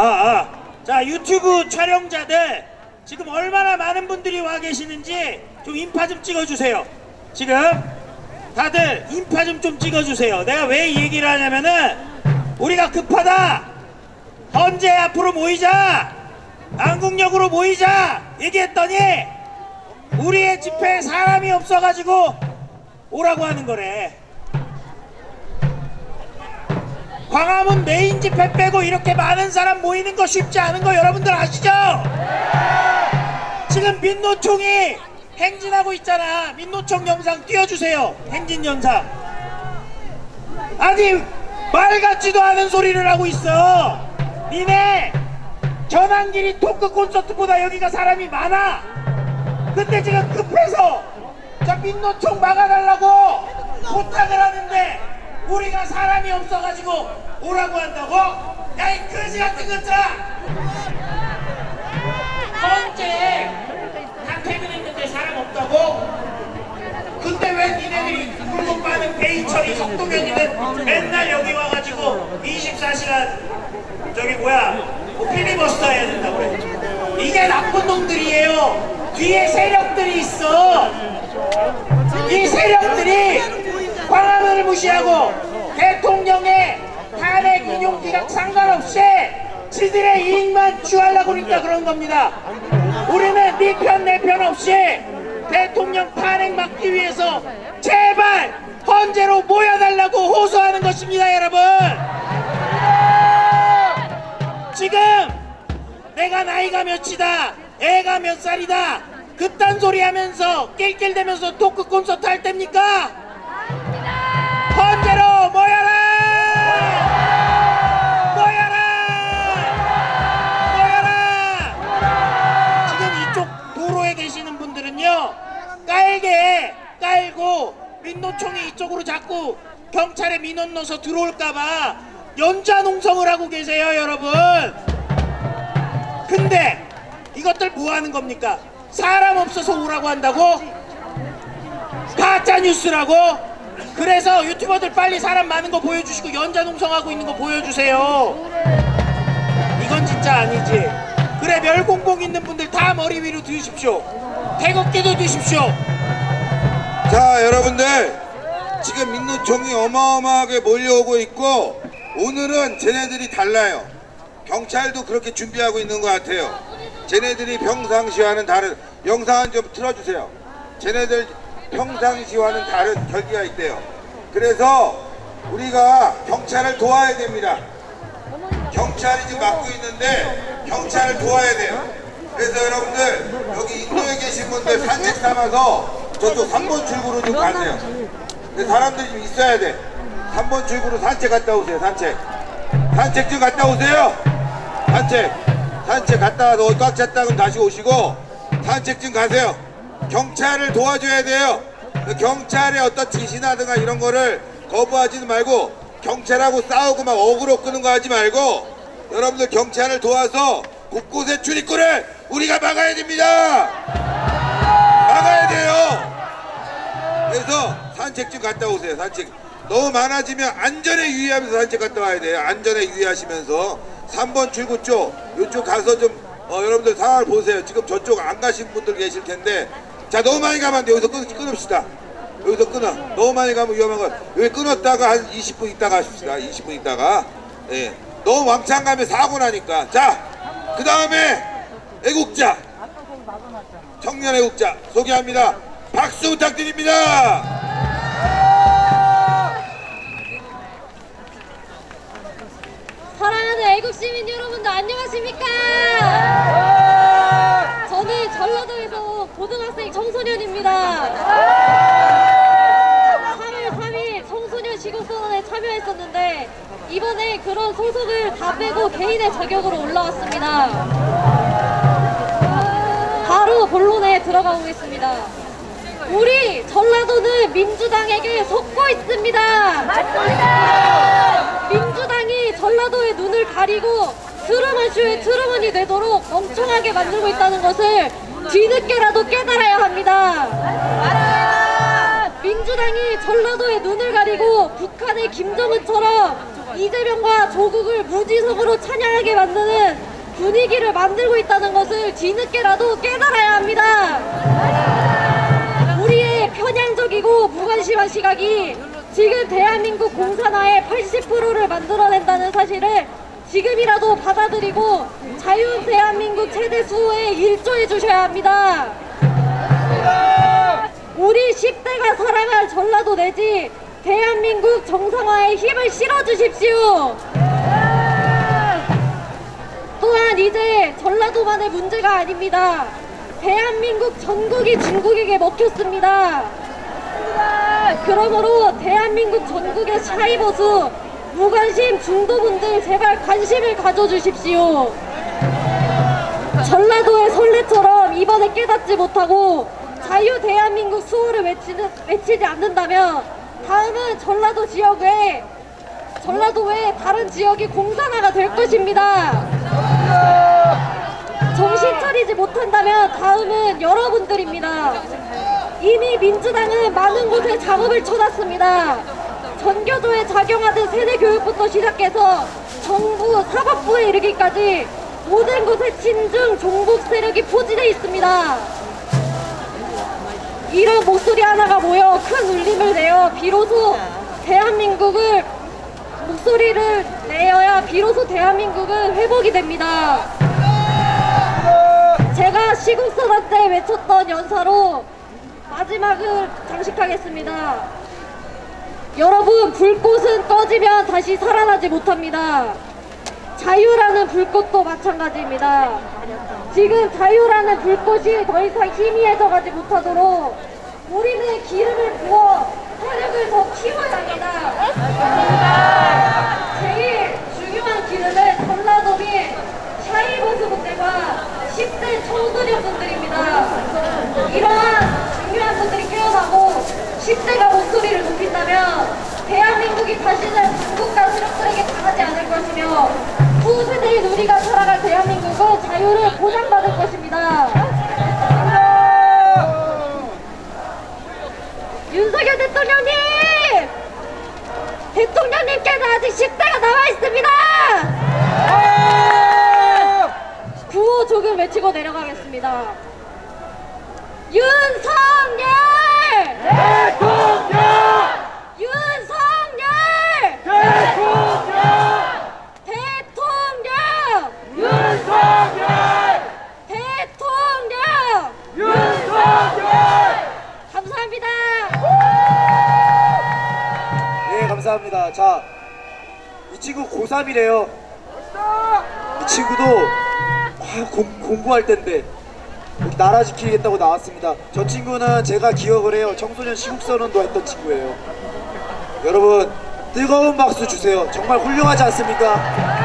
아, 아. 자, 유튜브 촬영자들 지금 얼마나 많은 분들이 와 계시는지 좀 인파 좀 찍어주세요. 지금 다들 인파 좀 좀 찍어주세요. 내가 왜 이 얘기를 하냐면은 우리가 급하다. 헌재 앞으로 모이자. 안국역으로 모이자. 얘기했더니 우리의 집회에 사람이 없어가지고 오라고 하는 거래. 광화문 메인 집회 빼고 이렇게 많은 사람 모이는 거 쉽지 않은 거 여러분들 아시죠? 지금 민노총이 행진하고 있잖아. 민노총 영상 띄워주세요. 행진 영상. 아니 말 같지도 않은 소리를 하고 있어. 니네 전환길이 토크 콘서트보다 여기가 사람이 많아. 근데 지금 급해서 저 민노총 막아달라고 부탁을 하는데 우리가 사람이 없어가지고 오라고 한다고? 야 이 거지 같은 것들아! 언제 다 퇴근했는데 사람 없다고? 근데 왜 니네들이 물건 빠는 베이처리 석동현이는 맨날 여기 와가지고 24시간 저기 뭐야 뭐 필리버스터 해야 된다고 그래 이게 나쁜 놈들이에요 뒤에 세력들이 있어 이 세력들이 무시하고 대통령의 탄핵 인용 기각 상관없이 지들의 이익만 취하려고 그러니까 그런 겁니다. 우리는 네 편 내 편 없이 대통령 탄핵 막기 위해서 제발 헌재로 모여달라고 호소하는 것입니다, 여러분. 지금 내가 나이가 몇이다, 애가 몇 살이다, 그딴 소리 하면서 낄낄대면서 토크 콘서트 할 때입니까? 모여라! 모여라! 모여라! 지금 이쪽 도로에 계시는 분들은요, 깔게 깔고 민노총이 이쪽으로 자꾸 경찰에 민원 넣어서 들어올까봐 연좌 농성을 하고 계세요, 여러분. 근데 이것들 뭐 하는 겁니까? 사람 없어서 오라고 한다고? 가짜 뉴스라고? 그래서 유튜버들 빨리 사람 많은 거 보여주시고 연자 농성하고 있는 거 보여주세요. 이건 진짜 아니지. 그래 멸공복 있는 분들 다 머리 위로 드십시오. 태극기도 드십시오. 자 여러분들 지금 민노총이 어마어마하게 몰려오고 있고 오늘은 쟤네들이 달라요 경찰도 그렇게 준비하고 있는 것 같아요 쟤네들이 평상시와는 다른 영상은 좀 틀어주세요 쟤네들 평상시와는 다른 결기가 있대요 그래서 우리가 경찰을 도와야 됩니다 경찰이 지금 막고 있는데 경찰을 도와야 돼요. 그래서 여러분들 여기 인도에 계신 분들 산책 삼아서 저쪽 3번 출구로 좀 가세요. 근데 사람들이 좀 있어야 돼. 3번 출구로 산책 갔다 오세요. 산책. 산책 좀 갔다 오세요. 산책. 산책 갔다 와서 꽉 찼다 그럼 다시 오시고 산책 좀 가세요. 경찰을 도와줘야 돼요. 그 경찰의 어떤 지시나든가 이런 거를 거부하지는 말고 경찰하고 싸우고 막 어그로 끄는 거 하지 말고 여러분들 경찰을 도와서 곳곳에 출입구를 우리가 막아야 됩니다. 막아야 돼요. 그래서 산책 좀 갔다 오세요. 산책. 너무 많아지면 안전에 유의하면서 산책 갔다 와야 돼요. 안전에 유의하시면서 3번 출구 쪽 이쪽 가서 좀 어, 여러분들 상황을 보세요. 지금 저쪽 안 가신 분들 계실 텐데 자 너무 많이 가면 안 돼. 여기서 끊, 끊읍시다. 여기서 끊어. 너무 많이 가면 위험한 거. 여기 끊었다가 한 20분 있다가 하십시다. 20분 있다가. 예. 너무 왕창 가면 사고 나니까. 자, 그 다음에 애국자. 청년 애국자 소개합니다. 박수 부탁드립니다. 사랑하는 애국 시민 여러분들 안녕하십니까? 고등학생 청소년입니다. 3월 3일 청소년 시국선언에 참여했었는데 이번에 그런 소속을 다 빼고 개인의 자격으로 올라왔습니다. 바로 본론에 들어가 보겠습니다. 우리 전라도는 민주당에게 속고 있습니다. 민주당이 전라도의 눈을 가리고 트루먼쇼의 트루먼이 되도록 멍청하게 만들고 있다는 것을 뒤늦게라도 깨달아야 합니다. 민주당이 전라도의 눈을 가리고 북한의 김정은처럼 이재명과 조국을 무지성으로 찬양하게 만드는 분위기를 만들고 있다는 것을 뒤늦게라도 깨달아야 합니다. 우리의 편향적이고 무관심한 시각이 지금 대한민국 공산화의 80%를 만들어낸다는 사실을 지금이라도 받아들이고 자유한 대한민국 최대 수호에 일조해 주셔야 합니다. 우리 10대가 사랑할 전라도 내지 대한민국 정상화에 힘을 실어 주십시오. 또한 이제 전라도만의 문제가 아닙니다. 대한민국 전국이 중국에게 먹혔습니다. 그러므로 대한민국 전국의 샤이버스 무관심 중도분들 제발 관심을 가져주십시오. 전라도의 설레처럼 이번에 깨닫지 못하고 자유 대한민국 수호를 외치는, 외치지 않는다면 다음은 전라도 지역 외 전라도 외 다른 지역이 공산화가 될 것입니다. 정신 차리지 못한다면 다음은 여러분들입니다. 이미 민주당은 많은 곳에 작업을 쳐놨습니다. 전교조에 작용하던 세대 교육부터 시작해서 정부, 사법부에 이르기까지 모든 곳에 친중, 종북 세력이 포진해 있습니다. 이런 목소리 하나가 모여 큰 울림을 내어 비로소 대한민국을 목소리를 내어야 비로소 대한민국은 회복이 됩니다. 제가 시국선언 때 외쳤던 연사로 마지막을 장식하겠습니다. 여러분, 불꽃은 꺼지면 다시 살아나지 못합니다. 자유라는 불꽃도 마찬가지입니다. 지금 자유라는 불꽃이 더 이상 희미해져 가지 못하도록 우리는 기름을 부어 화력을 더 키워야 합니다. 제일 중요한 기름은 전라도 및 샤이버스 분들과 10대 청소년 분들입니다. 이러한 중요한 분들이 깨어나고 10대가 목소리를 높인다면 대한민국이 다시는 중국과 세력들에게 당하지 않을 것이며 후세대인 우리가 살아갈 대한민국은 자유를 보장받을 것입니다. 윤석열 대통령님! 대통령님께서 아직 10대가 남아 있습니다! 구호 조금 외치고 내려가겠습니다. 윤석열! 대통령! 윤석열! 대통령! 대통령! 윤석열! 대통령! 윤석열! 감사합니다. 네, 감사합니다. 자, 이 친구 고3이래요. 이 친구도 아, 공, 공부할 여기 나라 지키겠다고 나왔습니다. 저 친구는 제가 기억을 해요. 청소년 시국선언도 했던 친구예요. 여러분, 뜨거운 박수 주세요. 정말 훌륭하지 않습니까?